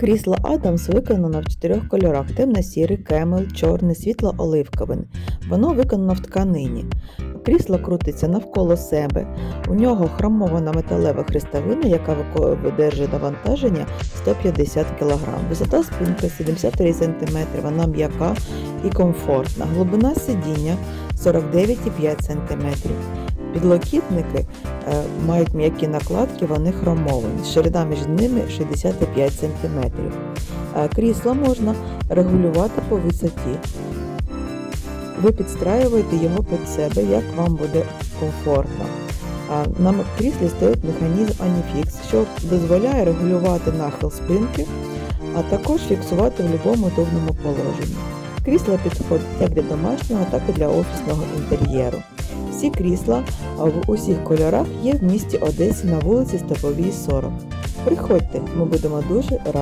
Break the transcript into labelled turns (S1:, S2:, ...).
S1: Крісло Адамс виконано в чотирьох кольорах: темно-сірий, кемел, чорний, світло-оливковий. Воно виконано в тканині. Крісло крутиться навколо себе. У нього хромована металева хрестовина, яка видержує навантаження 150 кг. Висота спинки 73 см, вона м'яка і комфортна. Глибина сидіння 49,5 см. Підлокітники е, мають м'які накладки, вони хромовані. Ширина між ними 65 см. Е, Крісло можна регулювати по висоті. Ви підстраюєте його під себе, як вам буде комфортно. А На кріслі стоїть механізм Anifix, що дозволяє регулювати нахил спинки, а також фіксувати в будь-якому удобному положенні. Крісло підходить як для домашнього, так і для офісного інтер'єру. Всі крісла в усіх кольорах є в місті Одесі на вулиці Степовій 40. Приходьте, ми будемо дуже раді.